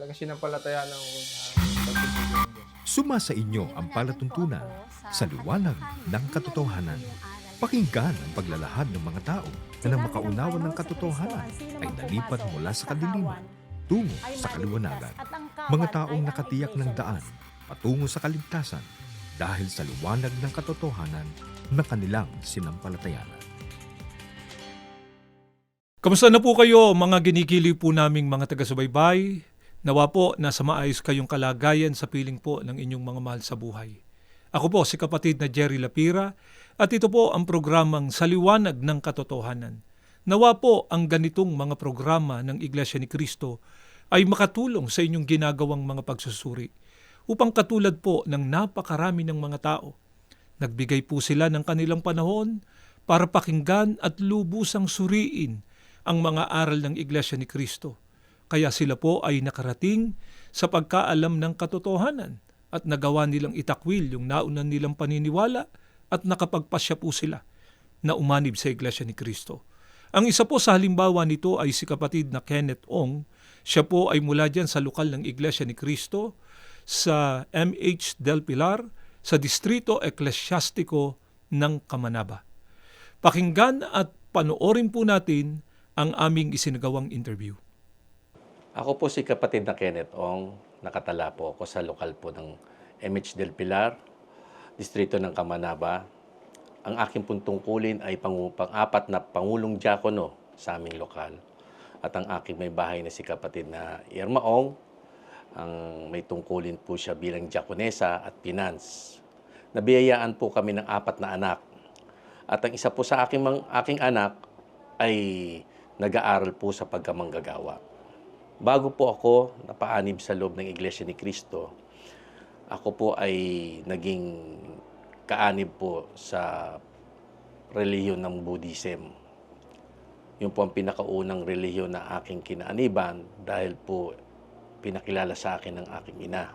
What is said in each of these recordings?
Talaga sinapalataya ng Diyos. Suma sa inyo ang palatuntunan sa liwanag ng katotohanan. Pakinggan ang paglalahad ng mga tao na nang makaunawa ng katotohanan ay nalipat mula sa kadiliman tungo sa kaliwanagan. Mga taong nakatiyak ng daan patungo sa kaligtasan dahil sa liwanag ng katotohanan na kanilang sinampalatayanan. Kamusta na po kayo mga ginikili po naming mga taga-subaybay? Nawa po nasa maayos kayong kalagayan sa piling po ng inyong mga mahal sa buhay. Ako po si kapatid na Jerry Lapira at ito po ang programang Saliwanag ng Katotohanan. Nawa po ang ganitong mga programa ng Iglesia ni Cristo ay makatulong sa inyong ginagawang mga pagsusuri upang katulad po ng napakarami ng mga tao. Nagbigay po sila ng kanilang panahon para pakinggan at lubusang suriin ang mga aral ng Iglesia ni Kristo. Kaya sila po ay nakarating sa pagkaalam ng katotohanan at nagawa nilang itakwil yung naunan nilang paniniwala at nakapagpasya po sila na umanib sa Iglesia ni Kristo. Ang isa po sa halimbawa nito ay si kapatid na Kenneth Ong. Siya po ay mula dyan sa lokal ng Iglesia ni Kristo sa MH Del Pilar sa Distrito Eklesyastiko ng Kamanaba. Pakinggan at panoorin po natin ang aming isinagawang interview. Ako po si kapatid na Kenneth Ong. Nakatala po ako sa lokal po ng MH Del Pilar, distrito ng Kamanaba. Ang aking pong tungkulin ay pang, pang-apat na Pangulong Diakono sa aming lokal. At ang aking may bahay na si kapatid na Irma Ong, ang may tungkulin po siya bilang diakonesa at finance. Nabiyayaan po kami ng apat na anak. At ang isa po sa aking, aking anak ay nag-aaral po sa pagkamanggagawa. Bago po ako napaanib sa loob ng Iglesia ni Cristo, ako po ay naging kaanib po sa reliyon ng Buddhism. Yun po ang pinakaunang reliyon na aking kinaaniban dahil po pinakilala sa akin ng aking ina.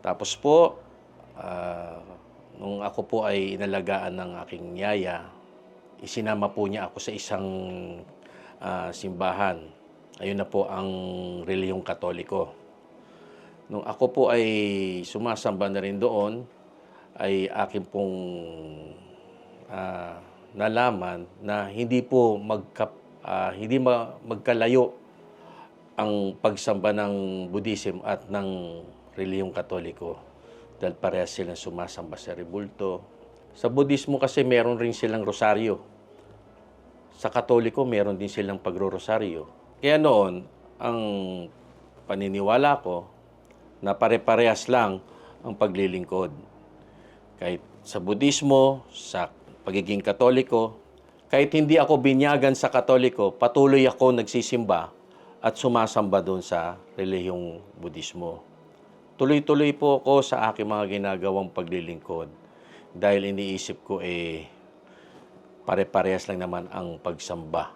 Tapos po, ah, nung ako po ay inalagaan ng aking yaya, isinama po niya ako sa isang ah, simbahan. Ayun na po ang reliyong katoliko. Nung ako po ay sumasamba na rin doon, ay akin pong ah, nalaman na hindi po magka, ah, hindi ma- magkalayo ang pagsamba ng Buddhism at ng reliyong katoliko dahil parehas silang sumasamba sa rebulto. Sa Buddhismo kasi meron rin silang rosaryo. Sa katoliko meron din silang pagro-rosaryo. Kaya noon, ang paniniwala ko na pare-parehas lang ang paglilingkod. Kahit sa Budismo, sa pagiging katoliko, kahit hindi ako binyagan sa katoliko, patuloy ako nagsisimba at sumasamba doon sa relihiyong Budismo. Tuloy-tuloy po ako sa aking mga ginagawang paglilingkod dahil iniisip ko eh pare-parehas lang naman ang pagsamba.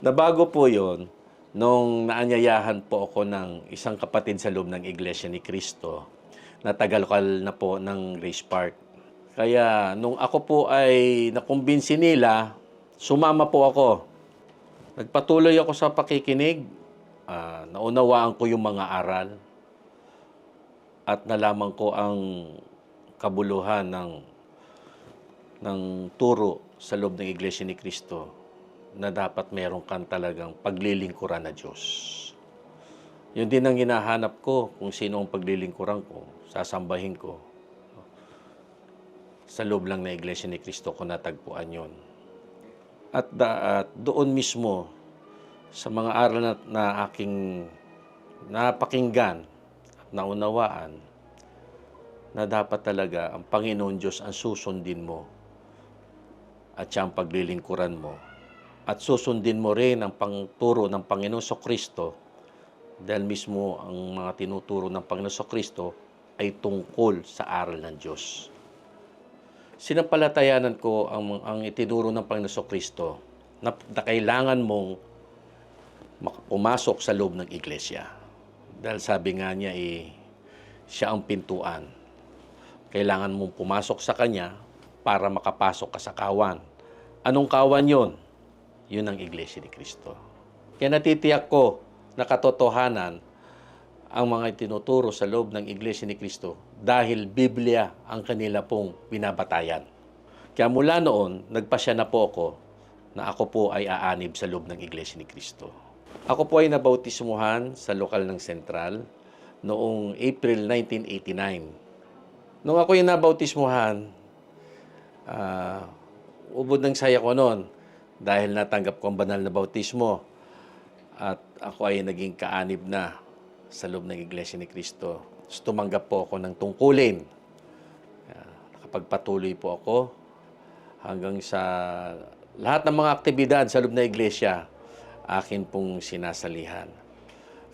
Nabago po yon nung naanyayahan po ako ng isang kapatid sa loob ng Iglesia ni Cristo na tagalokal na po ng Grace Park. Kaya nung ako po ay nakumbinsi nila, sumama po ako. Nagpatuloy ako sa pakikinig, ah, naunawaan ko yung mga aral, at nalaman ko ang kabuluhan ng ng turo sa loob ng Iglesia ni Cristo na dapat meron kang talagang paglilingkuran na Diyos. Yun din ang hinahanap ko kung sino ang paglilingkuran ko, sasambahin ko. Sa loob lang ng Iglesia ni Cristo ko natagpuan yon. At, da, at doon mismo sa mga aral na, na aking napakinggan at naunawaan na dapat talaga ang Panginoon Diyos ang susundin mo at siya ang paglilingkuran mo. At susundin mo rin ang pangturo ng Panginoon sa Kristo dahil mismo ang mga tinuturo ng Panginoon sa Kristo ay tungkol sa aral ng Diyos. Sinampalatayanan ko ang, ang itinuro ng Panginoon sa Kristo na, na kailangan mong pumasok sa loob ng iglesia. Dahil sabi nga niya, eh, siya ang pintuan. Kailangan mong pumasok sa Kanya para makapasok ka sa kawan. Anong kawan yon? Yun ang iglesia ni Kristo. Kaya natitiyak ko na katotohanan ang mga itinuturo sa loob ng Iglesia ni Cristo dahil Biblia ang kanila pong binabatayan. Kaya mula noon, nagpasya na po ako na ako po ay aanib sa loob ng Iglesia ni Cristo. Ako po ay nabautismuhan sa lokal ng Sentral noong April 1989. Nung ako yung nabautismuhan, ah, ubod ng saya ko noon dahil natanggap ko ang banal na bautismo at ako ay naging kaanib na sa loob ng Iglesia ni Cristo. So, tumanggap po ako ng tungkulin. Nakapagpatuloy po ako hanggang sa lahat ng mga aktibidad sa loob ng Iglesia, akin pong sinasalihan.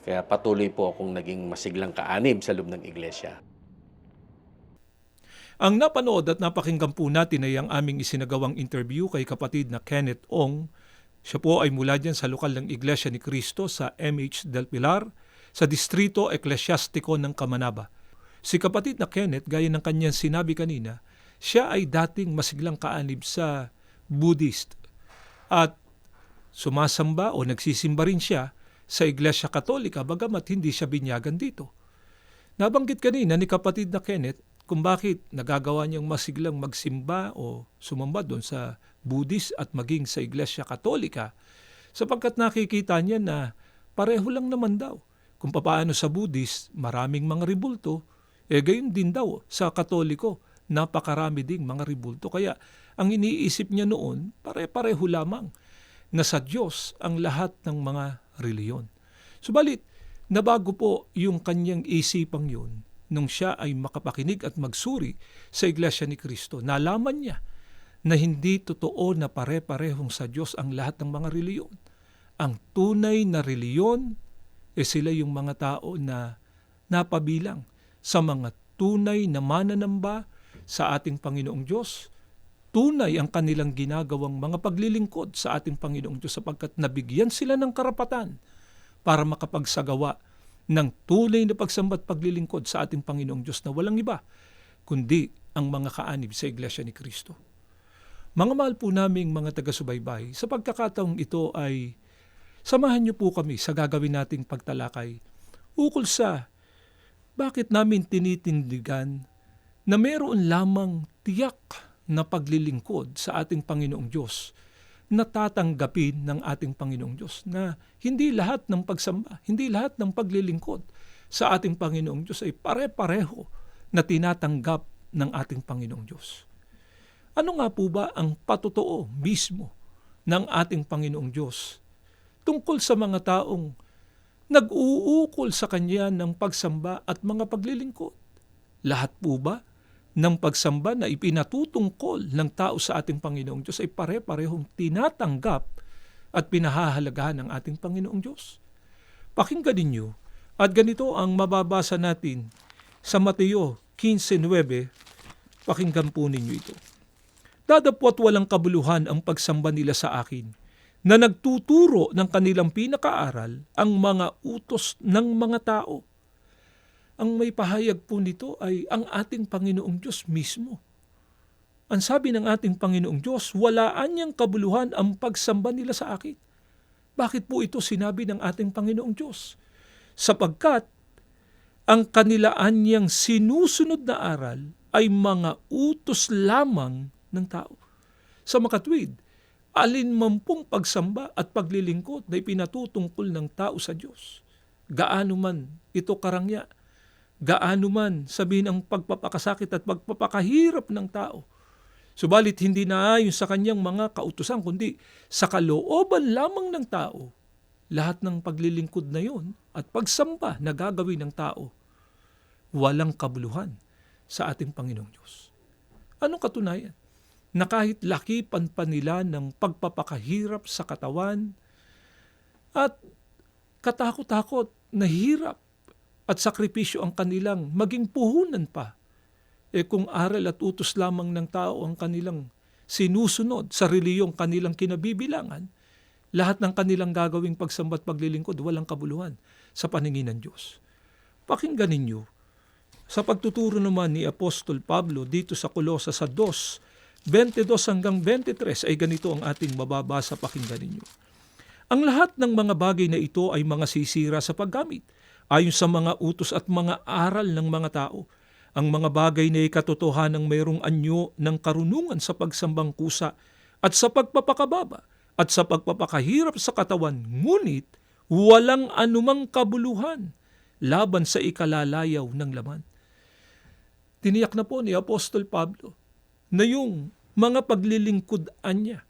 Kaya patuloy po akong naging masiglang kaanib sa loob ng Iglesia. Ang napanood at napakinggan po natin ay ang aming isinagawang interview kay kapatid na Kenneth Ong. Siya po ay mula dyan sa lokal ng Iglesia ni Cristo sa MH Del Pilar sa Distrito Eklesyastiko ng Kamanaba. Si kapatid na Kenneth, gaya ng kanyang sinabi kanina, siya ay dating masiglang kaanib sa Buddhist at sumasamba o nagsisimba rin siya sa Iglesia Katolika bagamat hindi siya binyagan dito. Nabanggit kanina ni kapatid na Kenneth kung bakit nagagawa niyang masiglang magsimba o sumamba doon sa Buddhist at maging sa Iglesia Katolika sapagkat nakikita niya na pareho lang naman daw. Kung papaano sa Buddhist, maraming mga ribulto, eh gayon din daw sa Katoliko, napakarami ding mga ribulto. Kaya ang iniisip niya noon, pare-pareho lamang na sa Diyos ang lahat ng mga reliyon. Subalit, nabago po yung kanyang isipang yun nung siya ay makapakinig at magsuri sa Iglesia ni Kristo. Nalaman niya na hindi totoo na pare-parehong sa Diyos ang lahat ng mga reliyon. Ang tunay na reliyon eh sila yung mga tao na napabilang sa mga tunay na mananamba sa ating Panginoong Diyos. Tunay ang kanilang ginagawang mga paglilingkod sa ating Panginoong Diyos sapagkat nabigyan sila ng karapatan para makapagsagawa ng tunay na pagsambat paglilingkod sa ating Panginoong Diyos na walang iba kundi ang mga kaanib sa Iglesia ni Kristo. Mga mahal po naming mga taga-subaybay, sa pagkakataong ito ay samahan niyo po kami sa gagawin nating pagtalakay ukol sa bakit namin tinitindigan na meron lamang tiyak na paglilingkod sa ating Panginoong Diyos na tatanggapin ng ating Panginoong Diyos na hindi lahat ng pagsamba, hindi lahat ng paglilingkod sa ating Panginoong Diyos ay pare-pareho na tinatanggap ng ating Panginoong Diyos. Ano nga po ba ang patotoo mismo ng ating Panginoong Diyos tungkol sa mga taong nag-uukol sa Kanya ng pagsamba at mga paglilingkod? Lahat po ba ng pagsamba na ipinatutungkol ng tao sa ating Panginoong Diyos ay pare-parehong tinatanggap at pinahahalagahan ng ating Panginoong Diyos? Pakinggan ninyo at ganito ang mababasa natin sa Mateo 15.9. Pakinggan po ninyo ito. Dadapot walang kabuluhan ang pagsamba nila sa akin na nagtuturo ng kanilang pinakaaral ang mga utos ng mga tao. Ang may pahayag po nito ay ang ating Panginoong Diyos mismo. Ang sabi ng ating Panginoong Diyos, walaan niyang kabuluhan ang pagsamba nila sa akin. Bakit po ito sinabi ng ating Panginoong Diyos? Sapagkat ang kanilaan niyang sinusunod na aral ay mga utos lamang ng tao. Sa makatwid, alin man pong pagsamba at paglilingkod na ipinatutungkol ng tao sa Diyos. Gaano man ito karangya, gaano man sabihin ang pagpapakasakit at pagpapakahirap ng tao. Subalit hindi na ayon sa kanyang mga kautusan, kundi sa kalooban lamang ng tao, lahat ng paglilingkod na yon at pagsamba na gagawin ng tao, walang kabuluhan sa ating Panginoong Diyos. Anong katunayan? Na kahit lakipan pa nila ng pagpapakahirap sa katawan at katakot-takot na hirap at sakripisyo ang kanilang maging puhunan pa. E kung aral at utos lamang ng tao ang kanilang sinusunod sa reliyong kanilang kinabibilangan, lahat ng kanilang gagawing pagsambat paglilingkod walang kabuluhan sa paningin ng Diyos. Pakinggan ninyo, sa pagtuturo naman ni Apostol Pablo dito sa Kolosa sa 2, 22 hanggang 23 ay ganito ang ating mababasa pakinggan ninyo. Ang lahat ng mga bagay na ito ay mga sisira sa paggamit, ayon sa mga utos at mga aral ng mga tao. Ang mga bagay na ikatotohanang mayroong anyo ng karunungan sa pagsambang kusa at sa pagpapakababa at sa pagpapakahirap sa katawan, ngunit walang anumang kabuluhan laban sa ikalalayaw ng laman. Tiniyak na po ni Apostol Pablo na yung mga paglilingkudan niya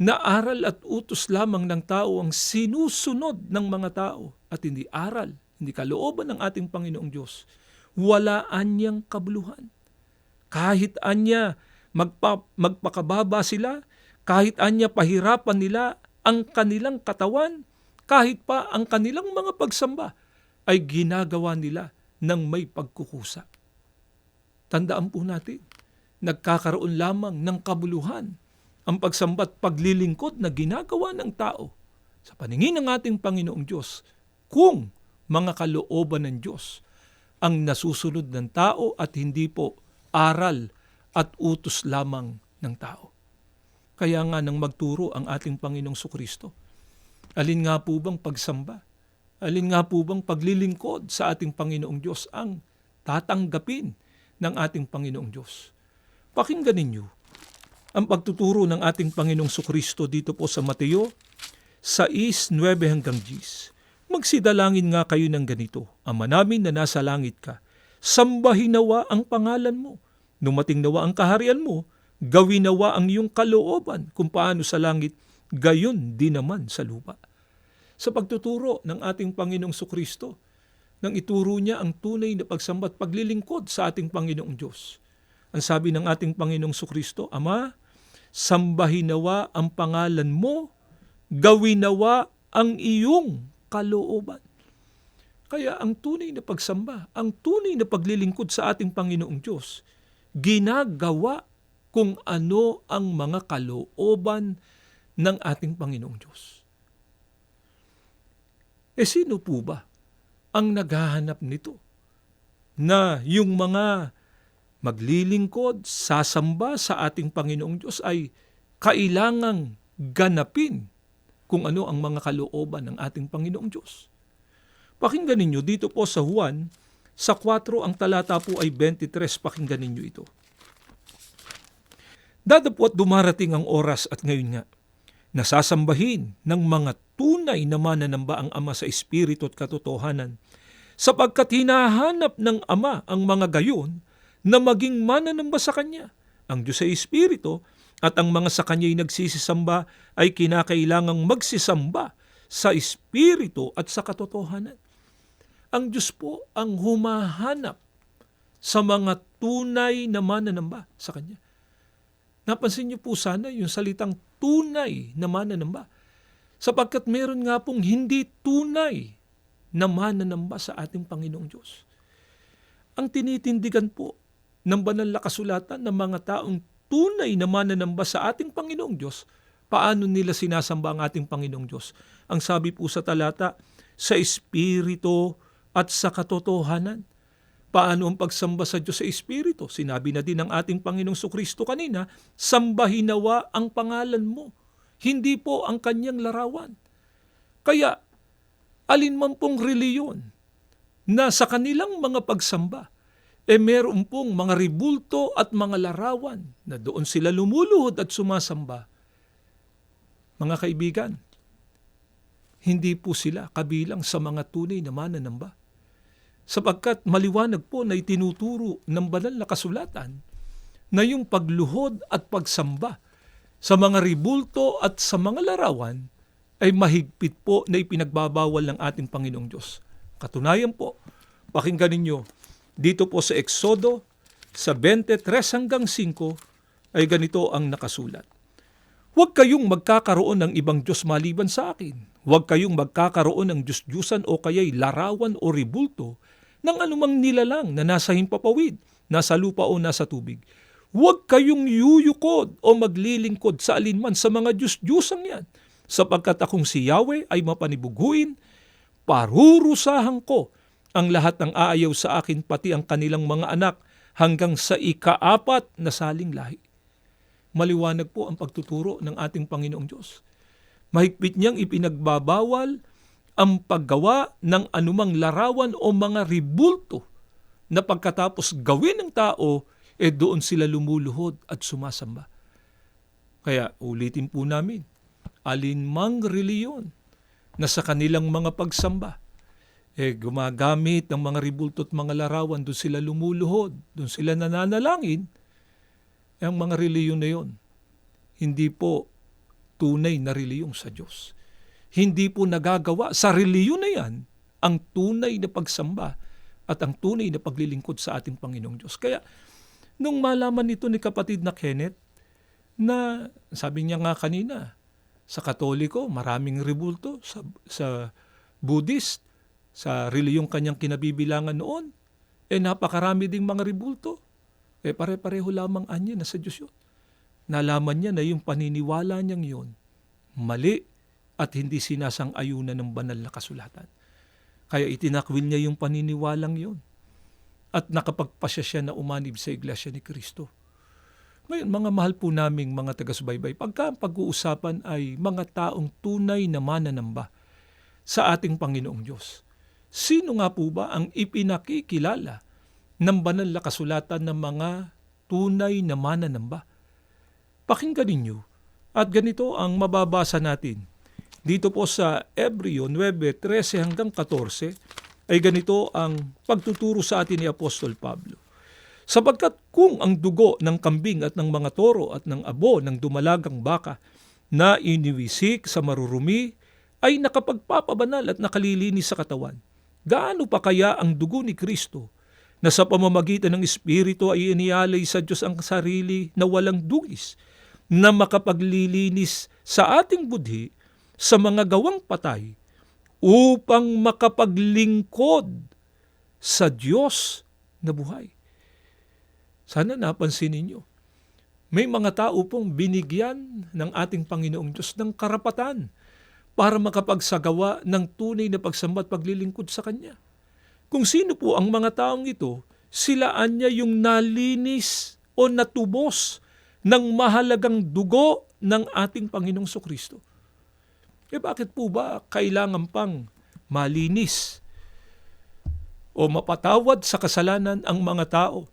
na aral at utos lamang ng tao ang sinusunod ng mga tao at hindi aral, hindi kalooban ng ating Panginoong Diyos. Wala anyang kabuluhan. Kahit anya magpa, magpakababa sila, kahit anya pahirapan nila ang kanilang katawan, kahit pa ang kanilang mga pagsamba ay ginagawa nila ng may pagkukusa. Tandaan po natin, nagkakaroon lamang ng kabuluhan ang pagsambat paglilingkod na ginagawa ng tao sa paningin ng ating Panginoong Diyos kung mga kalooban ng Diyos ang nasusunod ng tao at hindi po aral at utos lamang ng tao. Kaya nga nang magturo ang ating Panginoong Sukristo, alin nga po bang pagsamba? Alin nga po bang paglilingkod sa ating Panginoong Diyos ang tatanggapin ng ating Panginoong Diyos? Pakinggan ninyo ang pagtuturo ng ating Panginoong Sukristo dito po sa Mateo 6, 9 hanggang 10. Magsidalangin nga kayo ng ganito, Ama namin na nasa langit ka, sambahin nawa ang pangalan mo, numating nawa ang kaharian mo, gawin nawa ang iyong kalooban kung paano sa langit, gayon din naman sa lupa. Sa pagtuturo ng ating Panginoong Sukristo, nang ituro niya ang tunay na pagsambat paglilingkod sa ating Panginoong Diyos. Ang sabi ng ating Panginoong Sukristo, Ama, sambahin nawa ang pangalan mo, gawin nawa ang iyong kalooban. Kaya ang tunay na pagsamba, ang tunay na paglilingkod sa ating Panginoong Diyos, ginagawa kung ano ang mga kalooban ng ating Panginoong Diyos. E sino po ba ang naghahanap nito? Na yung mga maglilingkod, sasamba sa ating Panginoong Diyos ay kailangang ganapin kung ano ang mga kalooban ng ating Panginoong Diyos. Pakinggan ninyo dito po sa Juan, sa 4 ang talata po ay 23, pakinggan ninyo ito. Dadapot dumarating ang oras at ngayon nga, nasasambahin ng mga tunay na mananamba ang Ama sa Espiritu at katotohanan, sapagkat hinahanap ng Ama ang mga gayon na maging mananamba sa Kanya. Ang Diyos sa Espiritu at ang mga sa Kanya'y nagsisisamba ay kinakailangang magsisamba sa Espiritu at sa katotohanan. Ang Diyos po ang humahanap sa mga tunay na mananamba sa Kanya. Napansin niyo po sana yung salitang tunay na mananamba. Sapagkat meron nga pong hindi tunay na mananamba sa ating Panginoong Diyos. Ang tinitindigan po ng banal na kasulatan ng mga taong tunay na mananamba sa ating Panginoong Diyos, paano nila sinasamba ang ating Panginoong Diyos? Ang sabi po sa talata, sa Espiritu at sa katotohanan. Paano ang pagsamba sa Diyos sa Espiritu? Sinabi na din ng ating Panginoong Sukristo kanina, sambahin nawa ang pangalan mo, hindi po ang kanyang larawan. Kaya, alin man pong reliyon na sa kanilang mga pagsamba, e meron pong mga ribulto at mga larawan na doon sila lumuluhod at sumasamba. Mga kaibigan, hindi po sila kabilang sa mga tunay na mananamba sapagkat maliwanag po na itinuturo ng banal na kasulatan na yung pagluhod at pagsamba sa mga ribulto at sa mga larawan ay mahigpit po na ipinagbabawal ng ating Panginoong Diyos. Katunayan po, pakinggan ninyo, dito po sa Exodo, sa 23 hanggang 5, ay ganito ang nakasulat. Huwag kayong magkakaroon ng ibang Diyos maliban sa akin. Huwag kayong magkakaroon ng Diyos-Diyusan o kaya'y larawan o ribulto ng anumang nilalang na nasa himpapawid, nasa lupa o nasa tubig. Huwag kayong yuyukod o maglilingkod sa alinman sa mga Diyos-Diyusang yan, sapagkat akong si Yahweh ay mapanibuguin, parurusahan ko ang lahat ng aayaw sa akin pati ang kanilang mga anak hanggang sa ikaapat na saling lahi. Maliwanag po ang pagtuturo ng ating Panginoong Diyos. Mahigpit niyang ipinagbabawal ang paggawa ng anumang larawan o mga ribulto na pagkatapos gawin ng tao, eh doon sila lumuluhod at sumasamba. Kaya ulitin po namin, alinmang reliyon na sa kanilang mga pagsamba, eh gumagamit ng mga ribulto at mga larawan, doon sila lumuluhod, doon sila nananalangin, eh, ang mga reliyon na yon, hindi po tunay na reliyong sa Diyos. Hindi po nagagawa sa reliyon na yan ang tunay na pagsamba at ang tunay na paglilingkod sa ating Panginoong Diyos. Kaya, nung malaman nito ni kapatid na Kenneth, na sabi niya nga kanina, sa Katoliko, maraming ribulto, sa, sa Buddhist, sa reliyong kanyang kinabibilangan noon, eh napakarami ding mga ribulto. Eh pare-pareho lamang anya na sa Diyos yun. Nalaman niya na yung paniniwala niyang yun, mali at hindi sinasang-ayunan ng banal na kasulatan. Kaya itinakwil niya yung paniniwalang yun. At nakapagpasya siya na umanib sa iglesia ni Kristo. Ngayon, mga mahal po naming mga taga-subaybay, pagka ang pag-uusapan ay mga taong tunay na mananamba sa ating Panginoong Diyos. Sino nga po ba ang ipinakikilala ng banal na kasulatan ng mga tunay na mananamba? Pakinggan ninyo at ganito ang mababasa natin. Dito po sa Ebreo 9:13 hanggang 14 ay ganito ang pagtuturo sa atin ni Apostol Pablo. Sapagkat kung ang dugo ng kambing at ng mga toro at ng abo ng dumalagang baka na iniwisik sa marurumi ay nakapagpapabanal at nakalilinis sa katawan, gaano pa kaya ang dugo ni Kristo na sa pamamagitan ng Espiritu ay inialay sa Diyos ang sarili na walang dugis na makapaglilinis sa ating budhi sa mga gawang patay upang makapaglingkod sa Diyos na buhay. Sana napansin ninyo, may mga tao pong binigyan ng ating Panginoong Diyos ng karapatan para makapagsagawa ng tunay na pagsamba at paglilingkod sa Kanya. Kung sino po ang mga taong ito, silaan niya yung nalinis o natubos ng mahalagang dugo ng ating Panginoong Sokristo. Eh bakit po ba kailangan pang malinis o mapatawad sa kasalanan ang mga tao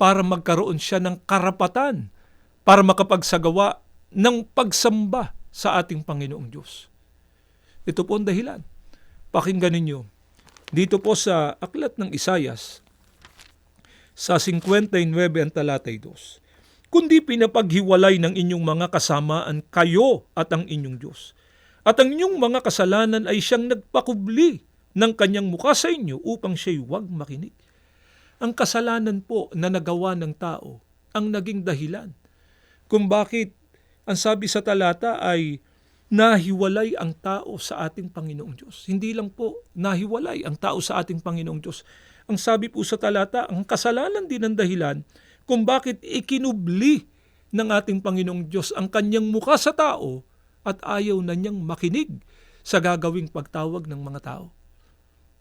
para magkaroon siya ng karapatan para makapagsagawa ng pagsamba sa ating Panginoong Diyos. Ito po ang dahilan. Pakinggan ninyo. Dito po sa Aklat ng Isayas, sa 59 ang talatay 2, kundi pinapaghiwalay ng inyong mga kasamaan kayo at ang inyong Diyos. At ang inyong mga kasalanan ay siyang nagpakubli ng kanyang mukha sa inyo upang siya'y huwag makinig. Ang kasalanan po na nagawa ng tao ang naging dahilan kung bakit ang sabi sa talata ay nahiwalay ang tao sa ating Panginoong Diyos. Hindi lang po nahiwalay ang tao sa ating Panginoong Diyos. Ang sabi po sa talata, ang kasalanan din ang dahilan kung bakit ikinubli ng ating Panginoong Diyos ang kanyang mukha sa tao at ayaw na niyang makinig sa gagawing pagtawag ng mga tao.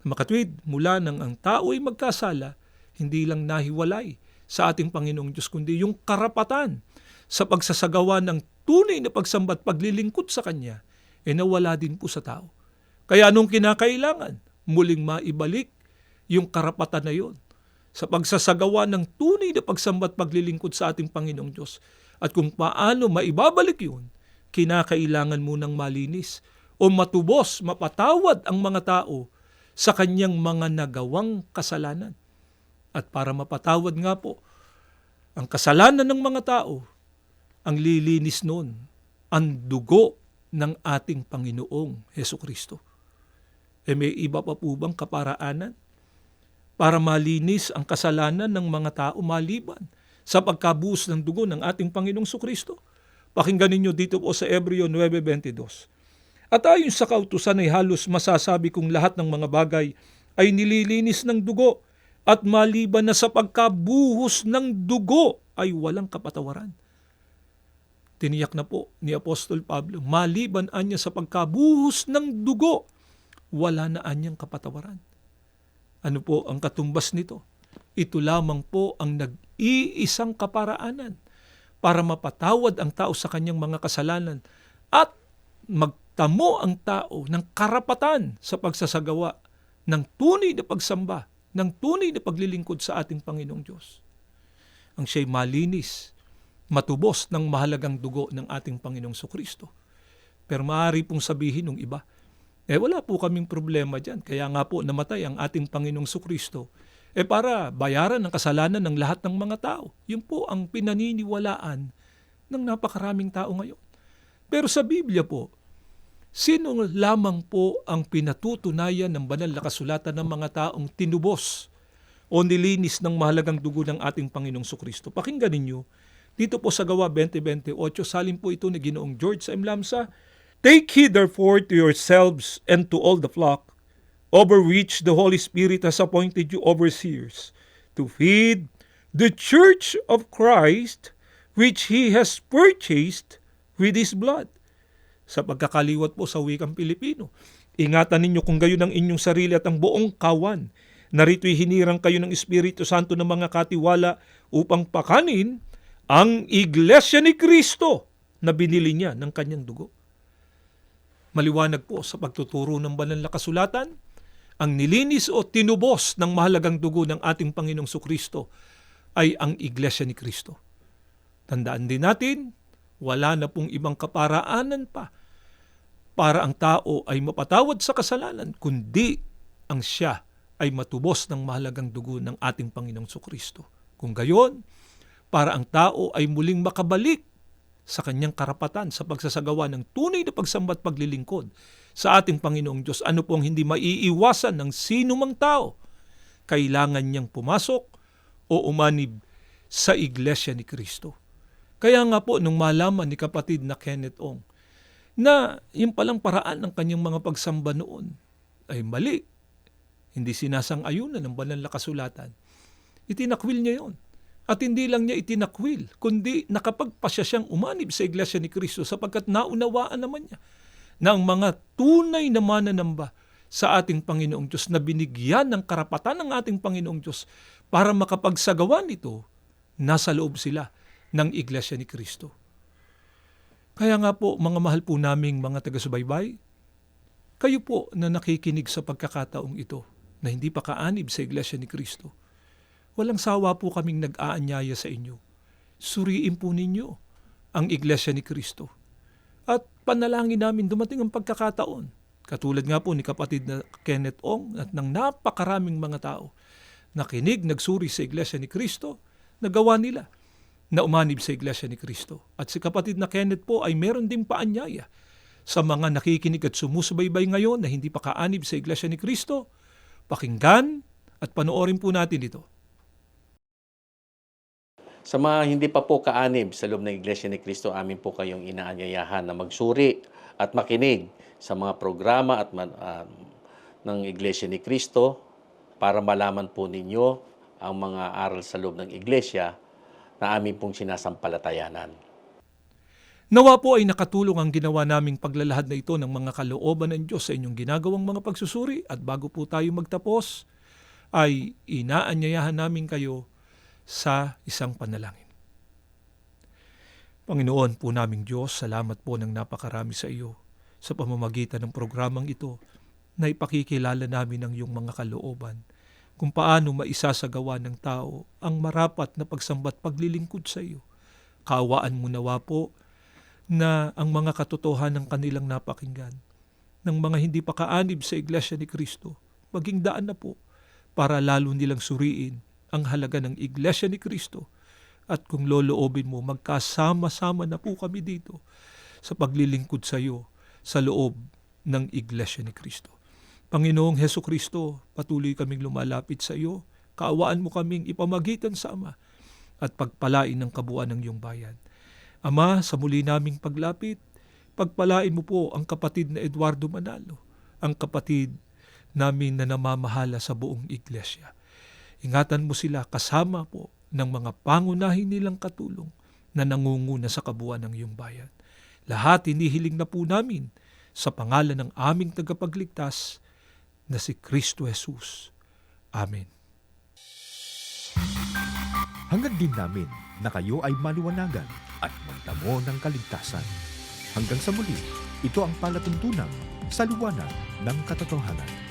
Makatwid, mula nang ang tao ay magkasala, hindi lang nahiwalay sa ating Panginoong Diyos, kundi yung karapatan sa pagsasagawa ng tunay na pagsamba at paglilingkod sa Kanya, e nawala din po sa tao. Kaya anong kinakailangan? Muling maibalik yung karapatan na yon sa pagsasagawa ng tunay na pagsamba at paglilingkod sa ating Panginoong Diyos. At kung paano maibabalik yun, kinakailangan munang malinis o matubos, mapatawad ang mga tao sa kanyang mga nagawang kasalanan. At para mapatawad nga po ang kasalanan ng mga tao, ang lilinis noon, ang dugo ng ating Panginoong Heso Kristo. E may iba pa po bang kaparaanan para malinis ang kasalanan ng mga tao maliban sa pagkabuhos ng dugo ng ating Panginoong Kristo? Pakinggan ninyo dito po sa Ebreo 9.22. At ayon sa kautusan ay halos masasabi kong lahat ng mga bagay ay nililinis ng dugo at maliban na sa pagkabuhos ng dugo ay walang kapatawaran. Tiniyak na po ni Apostol Pablo, maliban anya sa pagkabuhos ng dugo, wala na anyang kapatawaran. Ano po ang katumbas nito? Ito lamang po ang nag-iisang kaparaanan para mapatawad ang tao sa kanyang mga kasalanan at mag magtamo ang tao ng karapatan sa pagsasagawa ng tunay na pagsamba, ng tunay na paglilingkod sa ating Panginoong Diyos. Ang siya'y malinis, matubos ng mahalagang dugo ng ating Panginoong Sokristo. Pero maaari pong sabihin ng iba, eh wala po kaming problema dyan. Kaya nga po namatay ang ating Panginoong Sokristo. Eh para bayaran ang kasalanan ng lahat ng mga tao. Yun po ang pinaniniwalaan ng napakaraming tao ngayon. Pero sa Biblia po, sino lamang po ang pinatutunayan ng banal na kasulatan ng mga taong tinubos o nilinis ng mahalagang dugo ng ating Panginoong Sokristo? Pakinggan ninyo, dito po sa Gawa 2028, salin po ito ni Ginoong George M. Lamsa, Take heed therefore to yourselves and to all the flock, over which the Holy Spirit has appointed you overseers, to feed the church of Christ, which He has purchased with His blood. Sa pagkakaliwat po sa wikang Pilipino, ingatan ninyo kung gayon ang inyong sarili at ang buong kawan. Narito'y hinirang kayo ng Espiritu Santo ng mga katiwala upang pakanin ang Iglesia ni Kristo na binili niya ng kanyang dugo. Maliwanag po sa pagtuturo ng banal na kasulatan, ang nilinis o tinubos ng mahalagang dugo ng ating Panginoong Sukristo ay ang Iglesia ni Kristo. Tandaan din natin, wala na pong ibang kaparaanan pa para ang tao ay mapatawad sa kasalanan, kundi ang siya ay matubos ng mahalagang dugo ng ating Panginoong Sukristo. Kung gayon, para ang tao ay muling makabalik sa kanyang karapatan sa pagsasagawa ng tunay na pagsambat paglilingkod sa ating Panginoong Diyos. Ano pong hindi maiiwasan ng sino mang tao, kailangan niyang pumasok o umanib sa Iglesia ni Kristo. Kaya nga po nung malaman ni kapatid na Kenneth Ong na yung palang paraan ng kanyang mga pagsamba noon ay mali, hindi sinasang-ayunan ng banal na kasulatan, itinakwil niya yon. At hindi lang niya itinakwil, kundi nakapagpasya siyang umanib sa Iglesia ni Kristo sapagkat naunawaan naman niya na mga tunay na mananamba sa ating Panginoong Diyos na binigyan ng karapatan ng ating Panginoong Diyos para makapagsagawa nito, nasa loob sila ng Iglesia ni Kristo. Kaya nga po, mga mahal po naming mga taga-subaybay, kayo po na nakikinig sa pagkakataong ito na hindi pa kaanib sa Iglesia ni Kristo, walang sawa po kaming nag-aanyaya sa inyo. Suriin po ninyo ang Iglesia ni Kristo. At panalangin namin dumating ang pagkakataon. Katulad nga po ni kapatid na Kenneth Ong at ng napakaraming mga tao. Nakinig, nagsuri sa Iglesia ni Kristo, nagawa nila na umanib sa Iglesia ni Kristo. At si kapatid na Kenneth po ay meron ding paanyaya sa mga nakikinig at sumusubaybay ngayon na hindi pa kaanib sa Iglesia ni Kristo. Pakinggan at panoorin po natin ito. Sa mga hindi pa po kaanib sa loob ng Iglesia ni Cristo, amin po kayong inaanyayahan na magsuri at makinig sa mga programa at man, ah, ng Iglesia ni Cristo para malaman po ninyo ang mga aral sa loob ng Iglesia na amin pong sinasampalatayanan. Nawa po ay nakatulong ang ginawa naming paglalahad na ito ng mga kalooban ng Diyos sa inyong ginagawang mga pagsusuri at bago po tayo magtapos ay inaanyayahan namin kayo sa isang panalangin. Panginoon po naming Diyos, salamat po ng napakarami sa iyo sa pamamagitan ng programang ito na ipakikilala namin ang iyong mga kalooban kung paano maisasagawa ng tao ang marapat na pagsambat paglilingkod sa iyo. Kaawaan mo nawa po na ang mga katotohanan ng kanilang napakinggan ng mga hindi pa kaanib sa Iglesia ni Kristo, maging daan na po para lalo nilang suriin ang halaga ng Iglesia ni Kristo at kung loloobin mo, magkasama-sama na po kami dito sa paglilingkod sa iyo sa loob ng Iglesia ni Kristo. Panginoong Heso Kristo, patuloy kaming lumalapit sa iyo. Kaawaan mo kaming ipamagitan sa Ama at pagpalain ng kabuuan ng iyong bayan. Ama, sa muli naming paglapit, pagpalain mo po ang kapatid na Eduardo Manalo, ang kapatid namin na namamahala sa buong iglesia. Ingatan mo sila kasama po ng mga pangunahin nilang katulong na nangunguna sa kabuuan ng iyong bayan. Lahat inihiling na po namin sa pangalan ng aming tagapagligtas na si Kristo Jesus. Amen. Hanggang din namin na kayo ay maliwanagan at magdamo ng kaligtasan. Hanggang sa muli, Ito ang palatuntunan sa liwanag ng katotohanan.